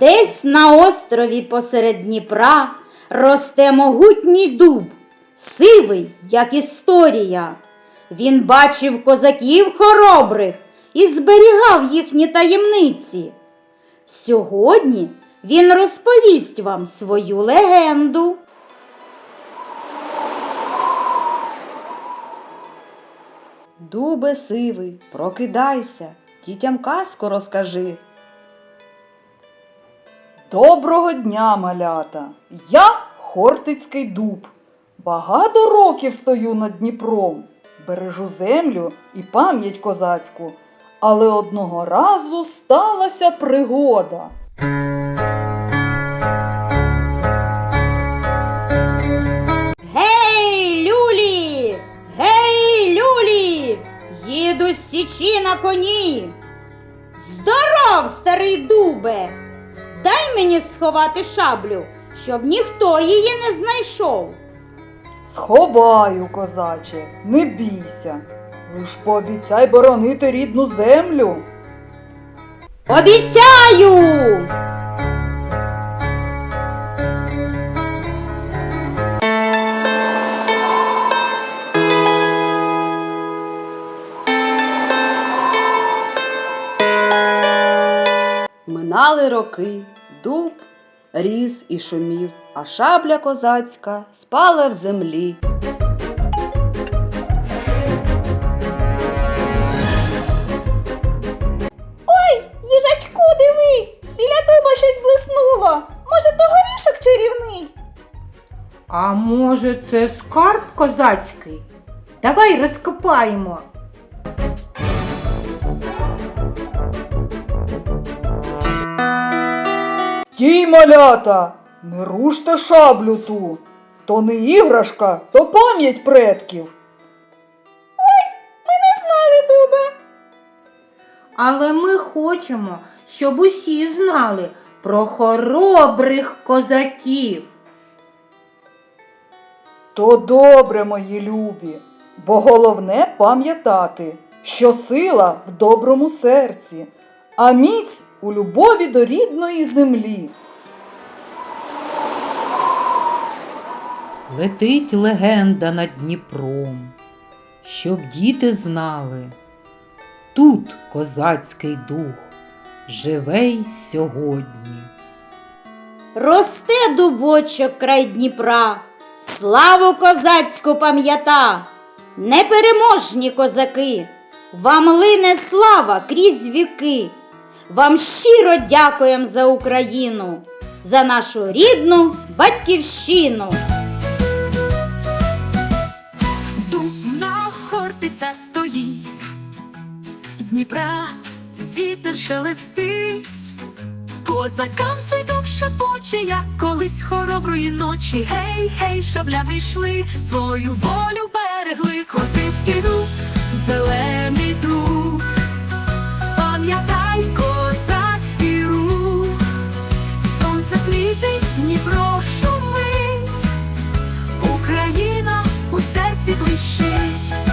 Десь на острові посеред Дніпра росте могутній дуб, сивий, як історія. Він бачив козаків хоробрих і зберігав їхні таємниці. Сьогодні він розповість вам свою легенду. Дубе сивий, прокидайся, дітям казку розкажи. Доброго дня, малята! Я Хортицький дуб. Багато років стою над Дніпром, бережу землю і пам'ять козацьку. Але одного разу сталася пригода. Гей, люлі! Гей, люлі! Їду з січі на коні. Здоров, старий дубе! Дай мені сховати шаблю, щоб ніхто її не знайшов. Сховаю, козаче, не бійся. Лиш пообіцяй боронити рідну землю. Обіцяю! Минали роки, дуб ріс і шумів, а шабля козацька спала в землі. Ой, Їжачку, дивись, біля дуба щось блиснуло. Може, то горішок чарівний? А може, це скарб козацький? Давай розкопаємо. Тій, малята, не руште шаблю ту. То не іграшка, то пам'ять предків. Ой, Ми не знали дуба. Але ми хочемо, щоб усі знали про хоробрих козаків. То добре, мої любі, бо головне пам'ятати, що сила в доброму серці, а міць у любові до рідної землі. Летить легенда над Дніпром, щоб діти знали, тут козацький дух живе й сьогодні. Росте дубочок край Дніпра, славу козацьку пам'ята, непереможні козаки, вам лине слава крізь віки. Вам щиро дякуємо за Україну, за нашу рідну батьківщину. Думна хортиця стоїть, з Дніпра вітер шелестить, козакам цей дуб шепоче, як колись хороброї ночі. Гей, гей, шаблями йшли, свою волю берегли, Хортицький дуб світить, Дніпро шумить, Україна у серці блищить.